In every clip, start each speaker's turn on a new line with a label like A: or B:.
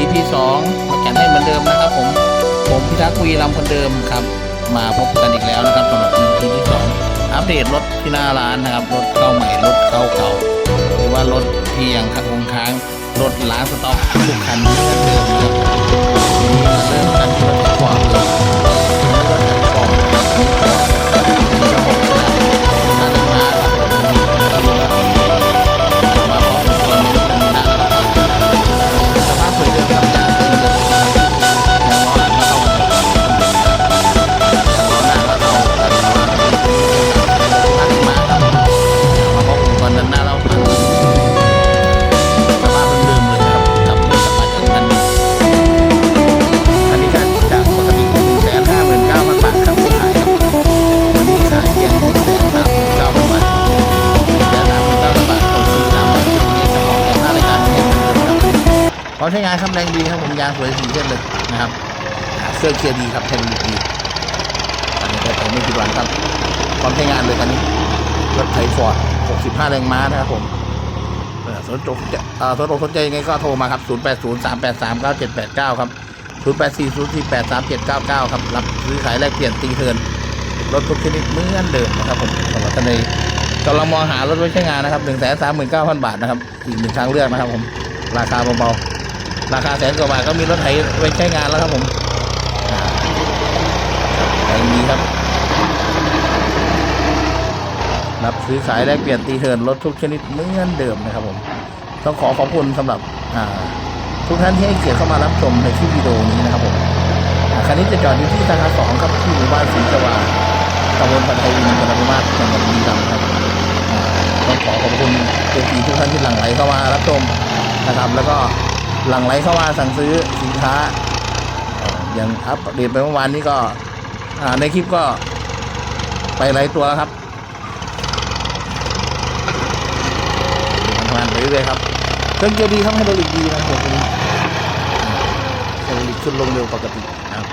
A: EP สองมาแข่งให้เหมือนเดิมนะครับผมผมพิทักษ์วีรำคนเดิมครับ มาพบกันอีกแล้วนะครับสำหรับ EP ที่สองอัปเดตรถที่หน้าร้านนะครับ รถเข้าใหม่ รถเข้าเก่า หรือว่ารถที่ยังคงค้าง รถล้างสต็อกทุกคันเหมือนเดิมนะครับ ใช้งานครับแรงดีครับผมยางสวยสีเส้นเลยนะครับเครื่องเกียร์ดีครับเทนดีอันนี้ก็ไม่ผิดหวังครับพร้อมใช้งานเลยคันนี้รถไถฟอร์ด65 แรงม้านะครับผมสนใจเอ่อสนใจสนใจยังไงก็โทรมาครับ 0 8 0 3 8 3 9 7 8 9 ครับ 0 8 4 0 4 8 3 7 9 9 ครับ รับซื้อขายแลกเปลี่ยนตีเทิร์นรถทุกชนิดเหมือนเดิมนะครับผมสำหรับท่านใดกำลังมองหารถไว้ใช้งานนะครับ 1 3 9 0 0 0 บาทนะครับ อีกหนึ่งทางเลือกนะครับผม ราคาเบาๆ ราคาแสนกว่าบาทก็มีรถไถไว้ใช้งานแล้วครับผมอ่าแรงดีครับรับซื้อขายแลกเปลี่ยนตีเทินรถทุกชนิดเหมือนเดิมนะครับผม ต้องขอขอบคุณสำหรับทุกท่านที่ให้เกียรติเข้ามารับชมในคลิปวิดีโอนี้นะครับผมคันนี้จะจอดอยู่ที่สาขาสองครับที่หมู่บ้านศรีสว่างตำบลปัทไทยวินจังหวัดบุรีรัมย์จังหวัดบุรีรัมย์ครับต้องขอขอบคุณเอฟซีทุกท่านที่หลั่งไหลเข้ามารับชมนะครับ แล้วก็ หลั่งไหลเข้ามาสั่งซื้อสินค้า อย่างอัปเดตไปเมื่อวานนี้ก็ในคลิปก็ไปหลายตัวแล้วครับทำงานไปเรื่อยๆครับเครื่องเกียร์ดีครับให้บริดีนะครับผมตัวนี้ไฮดรอลิกขึ้นลงเร็วปกตินะครับ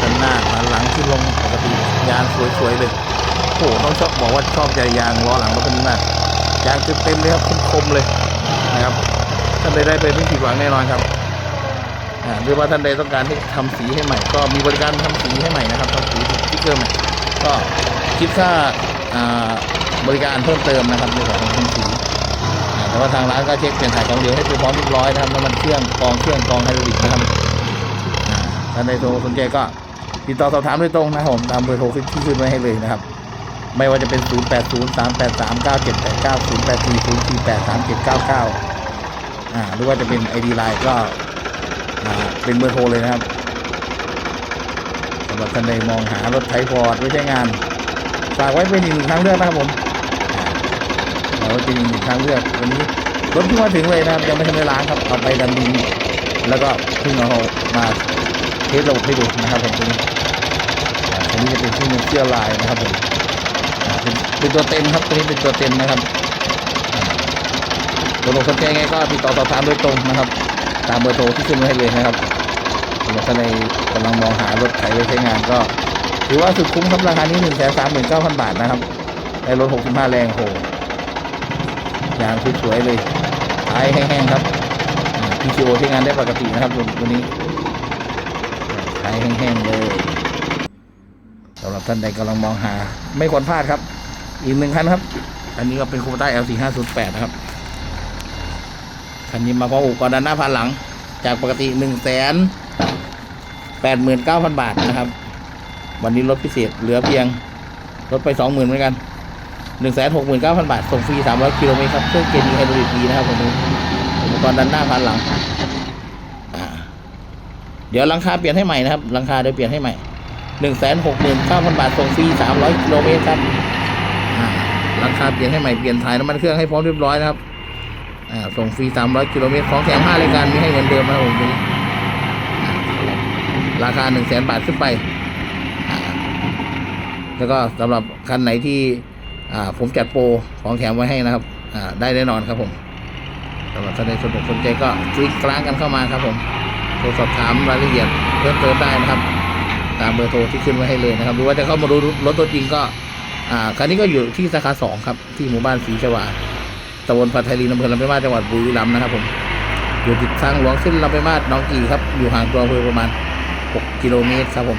A: ด้านหน้าด้านหลังขึ้นลงปกติยางสวยๆเลยโอ้โหต้องชอบบอกว่าชอบใจยางล้อหลังรถคันนี้มากยางเต็มๆเลยครับคมๆเลยนะครับ ท่านใดได้ไปไม่ผิดหวังแน่นอนครับอ่าหรือว่าท่านใดต้องการให้ทำสีให้ใหม่ ก็มีบริการทำสีให้ใหม่นะครับทำสีสติ๊กเกอร์ใหม่ก็คิดค่าอ่าบริการเพิ่มเติมนะครับในส่วนของทำสีอ่าแต่ว่าทางร้านก็เช็คเปลี่ยนถ่ายของเหลวให้เป็นพร้อมเรียบร้อยนะครับน้ำมันเครื่องกองเครื่องกองไฮดรอลิกนะครับอ่าท่านใดโทรสนใจก็ติดต่อสอบถามโดยตรงนะครับผมตามเบอร์โทรที่ขึ้นไว้ให้เลยนะครับไม่ว่าจะเป็น 0803839798904448379 อ่าหรือว่าจะเป็น ID Line ก็อ่าเป็นเบอร์โทรเลยนะครับสำหรับท่านใดมองหารถไทฟอร์ดไว้ใช้งานฝากไว้เป็นอีกหนึ่งทางเลือกนะครับผมเราจะมีหนึ่งทางเลือกวันนี้รถเพิ่งมาถึงเลยนะครับยังไม่ทันได้ล้างครับเอาไปดันดินแล้วก็เพิ่งเอามาเทสระบบให้ดูนะครับผมตัวนี้อ่าตัวนี้จะเป็นที่มันเชื่อลายนะครับผมเป็นตัวเต็มครับตัวนี้เป็นตัวเต็มนะครับ ตัวลงสนใจไงก็ติดต่อสอบถามโดยตรงนะครับ ตามเบอร์โทรที่ขึ้นไว้ให้เลยนะครับสำหรับท่านใดกำลังมองหารถไถไว้ใช้งานก็ ถือว่าสุดคุ้มครับราคานี้หนึ่งแสนสามหมื่นเก้าพันบาทนะครับในรถหกสิบห้าแรงโหยางสวยๆเลยท้ายแห้งๆครับพีซีโอใช้งานได้ปกตินะครับตัวตัวนี้ท้ายแห้งๆเลยสำหรับท่านใดกำลังมองหา ไม่ควรพลาดครับ อีกหนึ่งคันครับ อันนี้ก็เป็นคูปต้า L 4 5 0 8 นะครับ คันนี้มาพร้ออุปกรณ์ด้านหน้าพันหลัง จากปกติหนึ่งแสนแปดหมื่นเก้าพันบาทนะครับ วันนี้ลดพิเศษเหลือเพียงลดไปสองหมื่นเหมือนกันหนึ่งแสนหกหมื่นเก้าพันบาท ส่งฟรีสามร้อยกิโลเมตรครับ เครื่องเกียร์ดีไฮดรอลิกดีนะครับผมอุปกรณ์ด้านหน้าพันหลัง เดี๋ยวลังคาเปลี่ยนให้ใหม่นะครับลังคาเดี๋ยวเปลี่ยนให้ใหม่หนึ่งแสนหกหมื่นเก้าพันบาท ส่งฟรีสามร้อยกิโลเมตรครับลังคาเปลี่ยนให้ใหม่เปลี่ยนถ่ายน้ำมันเครื่องให้พร้อมเรียบร้อยนะครับ ส่งฟรีสามร้อยกิโลเมตรของแถมห้ารายการมีให้เหมือนเดิมนะครับผมนี้อ่ราคาหนึ่งแสนบาทขึ้นไป แล้วก็สำหรับคันไหนที่ผมจัดโปรของแถมไว้ให้นะครับได้แน่นอนครับผมสำหรับท่านใดสนใจสนใจก็คลิกกลางกันเข้ามาครับผมโทรสอบถามรายละเอียดเพิ่มเติมได้นะครับ ตามเบอร์โทรที่ขึ้นไว้ให้เลยนะครับ หรือว่าจะเข้ามาดูรถตัวจริงก็คันนี้ก็อยู่ที่สาขาสองครับ ที่หมู่บ้านศรีชวา ตำบลพัทไทยลีนอำเภอลำปางจังหวัดบุรีรัมย์นะครับผมอยู่ติดทางหลวงเส้นลำไปางมาศหน้องกี่ครับ อยู่ห่างตัวอำเภอประมาณ 6 กิโลเมตรครับผม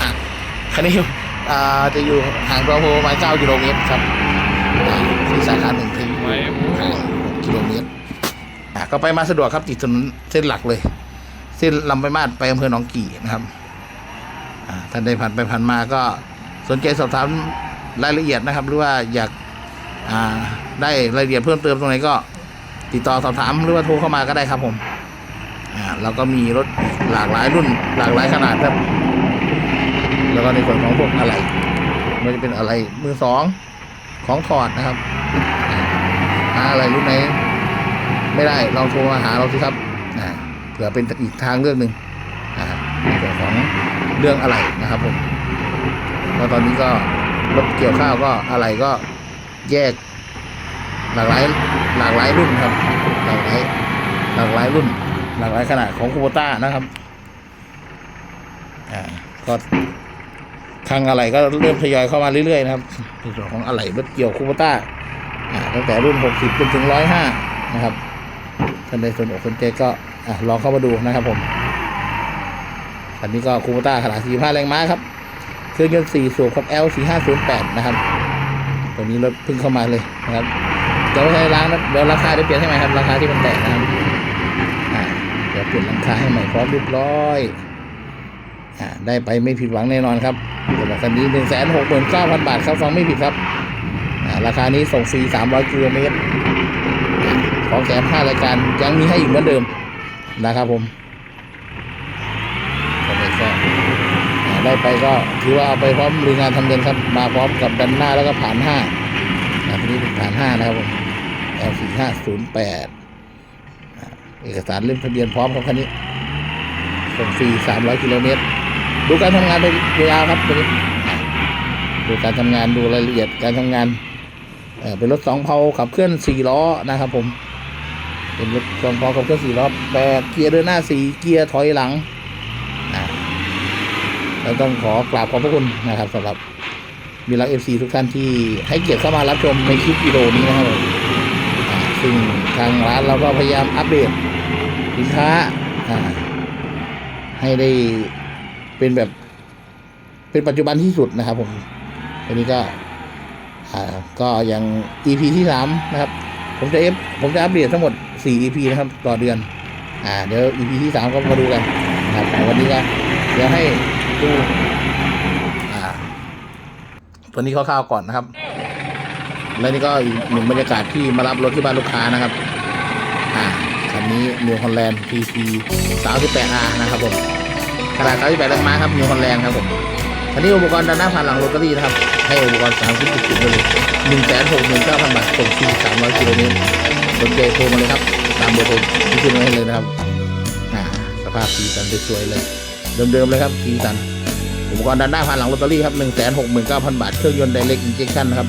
A: อะคันนี้อ่าจะอยู่ห่างตัวอำเภอประมาณ 9 กิโลเมตรครับที่สาขาหนึ่งถึงอห่าง6กิโลเมตรอะก็ไปมาสะดวกครับติดถนนเส้นหลักเลย เส้นลำไปางมาศไปอำเภอหนองกี่นะครับอ่าท่านใดผ่านไปผ่านมาก็สนใจสอบถามรายละเอียดนะครับ หรือว่าอยาก ได้รายละเอียดเพิ่มเติมตรงไหนก็ ติดต่อสอบถามหรือว่าโทรเข้ามาก็ได้ครับผมอ่าเราก็มีรถหลากหลายรุ่นหลากหลายขนาดครับ แล้วก็ในส่วนของพวกอะไรไมันจะเป็นอะไรมือสองของถอดนะครับอ่าหาอะไรรุ่นไหนไม่ได้ลองโทรมาหาเราสิครับอ่าเผื่อเป็นอีกทางเรื่องหนึ่งอ่าในส่วนของเรื่องอะไรนะครับผมเพราะตอนนี้ก็รถเกี่ยวข้าวก็อะไรก็ แยก หลากหลายหลากหลายรุ่นครับ หลากหลายหลากหลายรุ่น หลากหลายขนาดของคูโบต้านะครับอ่าก็ทางอะไรก็เริ่มทยอยเข้ามาเรื่อยๆนะครับในส่วนของอะไรรถเกี่ยวคูโบต้าอ่าตั้งแต่รุ่น 60จนถึง 105 นะครับท่านใดสนอกสนใจก็อะลองเข้ามาดูนะครับผมอันนี้ก็คูโบต้าขนาด45 แรงม้าครับ เครื่องยนต์4สูบครับ L 4508 นะครับ ตัวนี้รถเพิ่งเข้ามาเลยนะครับจะไม่ใช่ล้างนะเดี๋ยวราคาได้เปลี่ยนให้ใหม่ครับ ราคาที่มันแตกนะครับอ่าเดี๋ยวเปลี่ยนราคาให้ใหม่พร้อมเรียบร้อยอ่าได้ไปไม่ผิดหวังแน่นอนครับสำหรับคันนี้หนึ่งแสนหกหมื่นเก้าพันบาทครับฟังไม่ผิดครับอ่าราคานี้ส่งฟรีสามร้อยกิโลเมตรของแถมห้ารายการยังมีให้อีกเหมือนเดิมนะครับผมก็เลยก็อ่า ได้ไปก็ถือว่าเอาไปพร้อมลุยงานทำเงินครับ มาพร้อมกับดันหน้าแล้วก็ผ่านห้าอ่าทีนี้เป็นฐานห้านะครับผม L สี่ห้าศูนย์แปดเอกสารเล่มทะเบียนพร้อมครับคันนี้ส่งฟรีสามร้อยกิโลเมตรดูการทำงานไปยาวครับตัวนี้ดูการทำงานดูรายละเอียดการทำงานเเป็นรถสองเพาขับเคลื่อนสี่ล้อนะครับผมเป็นรถสองเพาขับเคลื่อนสี่ล้อแปดเกียร์เดินหน้าสี่เกียร์ถอยหลัง ราต้องขอกราบขอบพระคุณนะครับสำหรับมีรักเอฟซีทุกท่านที่ให้เกียรติเข้ามารับชมในคลิปวิดีโอนี้นะครับซึ่งทางร้านเราก็พยายามอัปเดตสินค้าให้ได้เป็นแบบ เป็นปัจจุบันที่สุดนะครับผมอันนี้ก็ก็อย่าง EP ที่สามนะครับ ผมจะเอฟผมจะอัปเดตทั้งหมด 4 EP นะครับ ต่อเดือน อ่า เดี๋ยว EP ที่สามก็มาดูกันนะครับวันนี้ก็เดี๋ยวให้ ดูอ่าตัวนี้คร่าวๆก่อนนะครับ และนี่ก็อีกหนึ่งบรรยากาศที่มารับรถที่บ้านลูกค้านะครับ อ่าคันนี้นิวฮอลแลนด์ PC 38R นะครับผมขนาด38แรงม้าครับนิวฮอลแลนด์ครับผมคันนี้อุปกรณ์ด้านหน้าผ่านหลังรถก็ดีนะครับ ให้อุปกรณ์3ชิ้นติดเลย169,000บาทส่งฟรี300กิโลเมตรสนใจโทรมาเลยครับ ตามเบอร์โทรที่ขึ้นไว้ให้เลยนะครับ อ่า สภาพสีสันสวยๆเลย เดิมๆเลยครับสีสัน อุปกรณ์ด้านหน้าผ่านหลังลอตเตอรี่ครับ1 6 9 0 0 0บาท เครื่องยนต์ไดเรกอินเจคชั่นนะครับ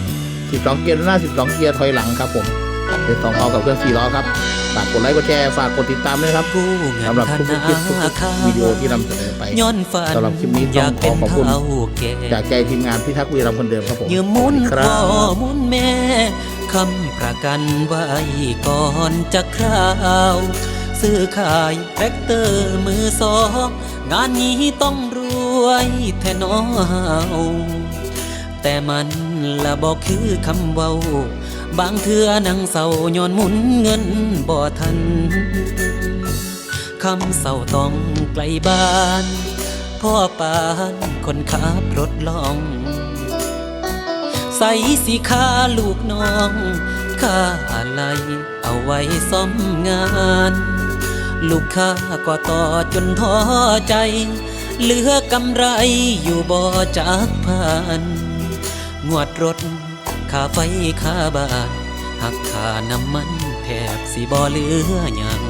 A: 12เกียร์ด้านหน้า12เกียร์ถอยหลังครับผมเป็น2เอากับเครื่อง4ล้อครับ ฝากกดไลค์กดแชร์ ฝากกดติดตามด้วยครับ
B: กู้เงิน
A: สำหรับ
B: ธ
A: ทุก
B: นา
A: ๆคลิปทุก
B: คาร
A: ๆวิดีโอที่นำเสนอไป
B: ย้อนฝัน
A: สำหรับคลิปนี้ต้อง
B: อยากเป็น
A: ขอขอบคุณ
B: เท่าแก่
A: จากใจทีมงานพิทักษ์วีรัมย์คนเดิมครับผม
B: ยืมมุน
A: ครั
B: พ่อบมุนแม่คำประกันไว้ก่อนจะคราวซื้อขายแทรกเตอร์มือสองงานนี้ต้องร วยแท่นอเฮาแต่มันละบอกคือคำเว้า บางเทื่อนังเศร้าย้อนหมุนเงินบ่ทัน คำเศร้าต้องไกลบ้าน พ่อปานคนขับรถล่อง ใส่สีขาลูกน้องค่าอะไรเอาไว้ซ่อมงาน ลูกค้าก็ต่อจนท้อใจ เหลือกำไรอยู่บ่จากผ่านงวดรถค่าไฟค่าบ้านหักค่าน้ำมันแทบสิบ่เหลืออยัง